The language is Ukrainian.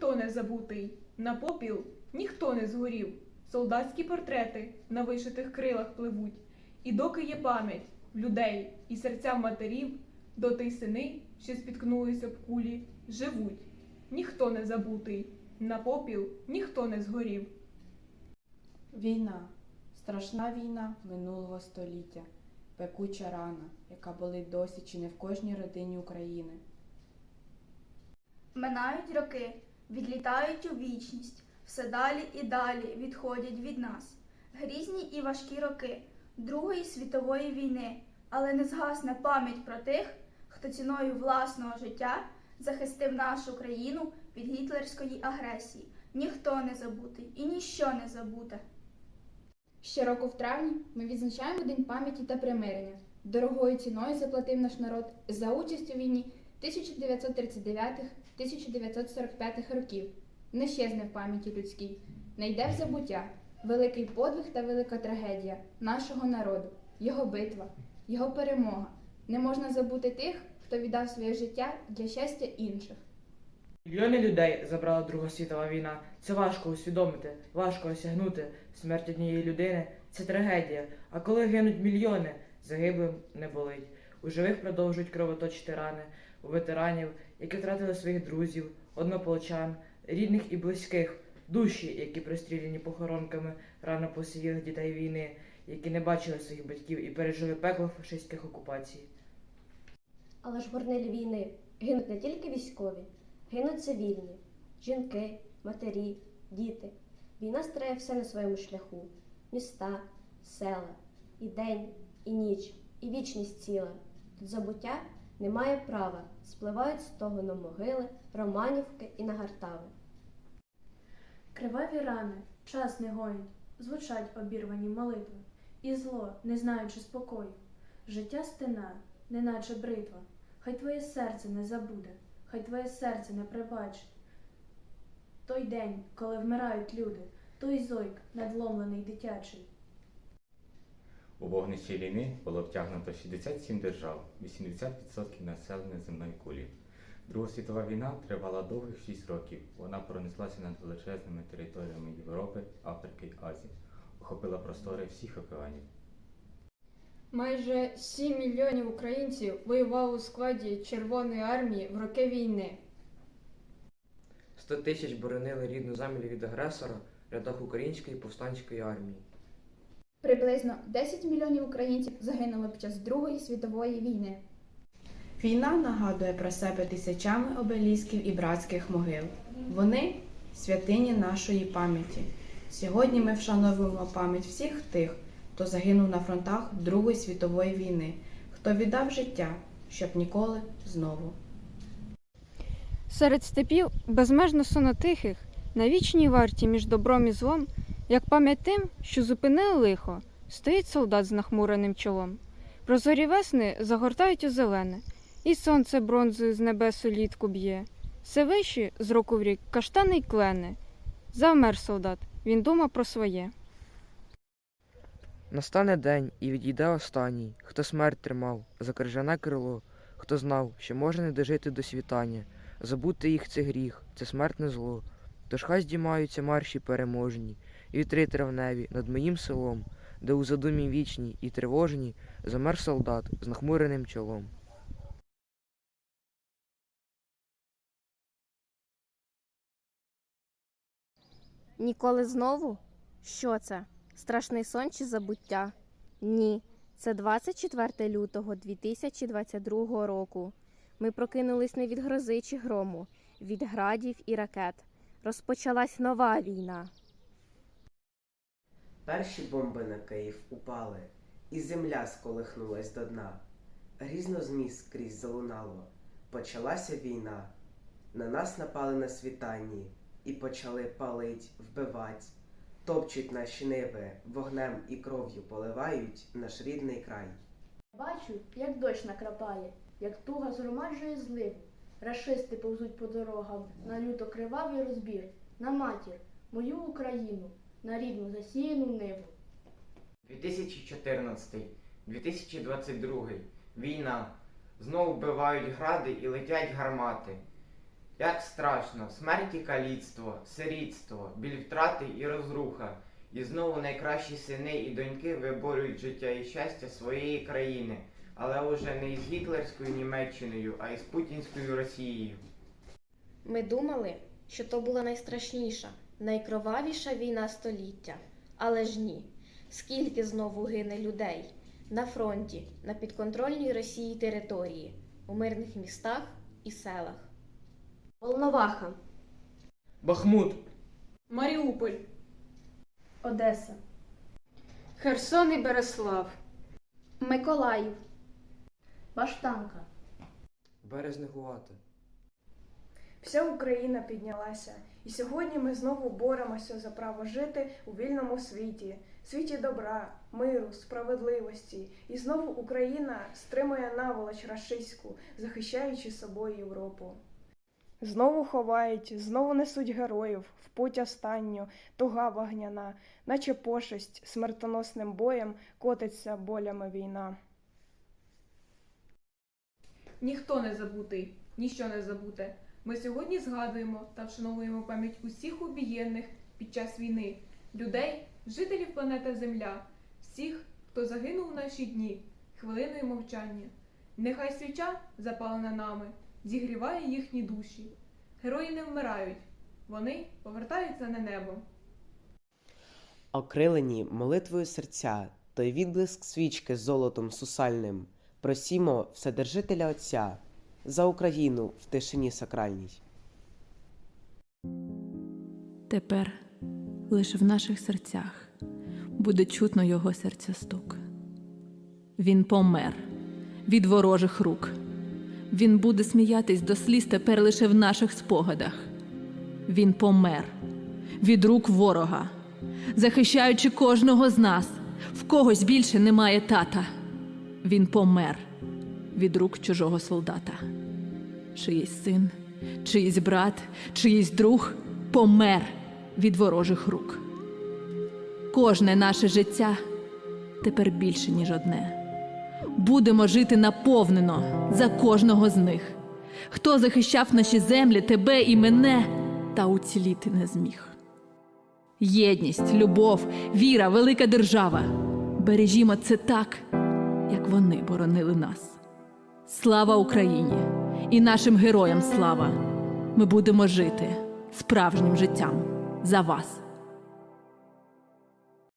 ніхто не забутий, на попіл ніхто не згорів. Солдатські портрети на вишитих крилах пливуть. І доки є пам'ять в людей і серця матерів, доти й сини, що спіткнулись об кулі, живуть. Ніхто не забутий, на попіл ніхто не згорів. Війна, страшна війна минулого століття, пекуча рана, яка болить досі чи не в кожній родині України. Минають роки, відлітають у вічність, все далі і далі відходять від нас. Грізні і важкі роки Другої світової війни, але не згасне пам'ять про тих, хто ціною власного життя захистив нашу країну від гітлерської агресії. Ніхто не забутий і ніщо не забуте. Щороку в травні ми відзначаємо День пам'яті та примирення. Дорогою ціною заплатив наш народ за участь у війні 1939-1945 років. Не щезне в пам'яті людській, не йде в забуття. Великий подвиг та велика трагедія нашого народу, його битва, його перемога. Не можна забути тих, хто віддав своє життя для щастя інших. Мільйони людей забрала Друга світова війна. Це важко усвідомити, важко осягнути. Смерть однієї людини це трагедія. А коли гинуть мільйони, загиблим не болить. У живих продовжують кровоточити рани, у ветеранів, які втратили своїх друзів, однополчан, рідних і близьких, душі, які простріляні похоронками рано посивілих дітей війни, які не бачили своїх батьків і пережили пекло фашистських окупацій. Але ж горнилі війни гинуть не тільки військові, гинуть цивільні, жінки, матері, діти. Війна старає все на своєму шляху: міста, села, і день, і ніч, і вічність ціла. Тут забуття немає права, спливають стогоном могили, романівки і нагартави. Криваві рани, час не гонить, звучать обірвані молитви, і зло, не знаючи спокою. Життя стина, неначе бритва, хай твоє серце не забуде, хай твоє серце не прибачить. Той день, коли вмирають люди, той зойк надломлений дитячий. У вогнищі війни було втягнуто 67 держав, 80% населення земної кулі. Друга світова війна тривала довгих 6 років. Вона пронеслася над величезними територіями Європи, Африки й Азії, охопила простори всіх океанів. Майже 7 мільйонів українців воювали у складі Червоної армії в роки війни. 100 тисяч боронили рідну землю від агресора в рядах української повстанської армії. Приблизно 10 мільйонів українців загинуло під час Другої світової війни. Війна нагадує про себе тисячами обелісків і братських могил. Вони святині нашої пам'яті. Сьогодні ми вшановуємо пам'ять всіх тих, хто загинув на фронтах Другої світової війни, хто віддав життя, щоб ніколи знову. Серед степів безмежно сонотихих, на вічній варті між добром і злом, як пам'ять тим, що зупинили лихо, стоїть солдат з нахмуреним чолом. Прозорі весни загортають у зелене, і сонце бронзою з небесу літку б'є. Все вище з року в рік каштани й клени. Завмер солдат, він думав про своє. Настане день і відійде останній, хто смерть тримав за крижане крило, хто знав, що може не дожити до світання. Забути їх це гріх, це смертне зло. Тож хай здіймаються марші переможні, і вітри травневі над моїм селом, де у задумі вічній і тривожній замер солдат з нахмуреним чолом. Ніколи знову? Що це? Страшний сон чи забуття? Ні, це 24 лютого 2022 року. Ми прокинулись не від грози чи грому, від градів і ракет. Розпочалась нова війна. Перші бомби на Київ упали, і земля сколихнулась до дна. Грізно зміст скрізь залунало. Почалася війна. На нас напали на світанні і почали палить, вбивать. Топчуть наші ниви, вогнем і кров'ю поливають наш рідний край. Бачу, як дощ накрапає, як туга згромаджує зливу. Рашисти повзуть по дорогам на люто кривавий розбір, на матір, мою Україну, на рідну засіяну ниву. 2014-2022. Війна. Знову вбивають гради і летять гармати. Як страшно, смерть і каліцтво, сирітство, біль втрати і розруха. І знову найкращі сини і доньки виборюють життя і щастя своєї країни, але уже не із гітлерською Німеччиною, а із путінською Росією. Ми думали, що то була найстрашніша, найкровавіша війна століття. Але ж ні. Скільки знову гине людей на фронті, на підконтрольній Росії території, у мирних містах і селах. Волноваха. Бахмут, Маріуполь, Одеса, Херсон і Береслав. Миколаїв, Баштанка, Березнегувати. Вся Україна піднялася, і сьогодні ми знову боремося за право жити у вільному світі, світі добра, миру, справедливості. І знову Україна стримує наволоч рашистську, захищаючи собою Європу. Знову ховають, знову несуть героїв в путь останню, туга вогняна, наче пошесть смертоносним боєм котиться болями війна. Ніхто не забутий, ніщо не забуте. Ми сьогодні згадуємо та вшановуємо пам'ять усіх убієнних під час війни, людей, жителів планети Земля, всіх, хто загинув в наші дні, хвилиною мовчання. Нехай свіча, запалена нами, зігріває їхні душі. Герої не вмирають, вони повертаються на небо. Окрилені молитвою серця, той відблиск свічки золотом сусальним. Просімо Вседержителя Отця за Україну в тишині сакральній. Тепер лише в наших серцях буде чутно його серця стук. Він помер від ворожих рук. Він буде сміятись до сліз тепер лише в наших спогадах. Він помер від рук ворога, захищаючи кожного з нас, в когось більше немає тата. Він помер від рук чужого солдата. Чиїсь син, чиїсь брат, чиїсь друг помер від ворожих рук. Кожне наше життя тепер більше, ніж одне. Будемо жити наповнено за кожного з них. Хто захищав наші землі, тебе і мене, та уціліти не зміг. Єдність, любов, віра, велика держава. Бережімо це так, як вони боронили нас. Слава Україні і нашим героям слава! Ми будемо жити справжнім життям за вас.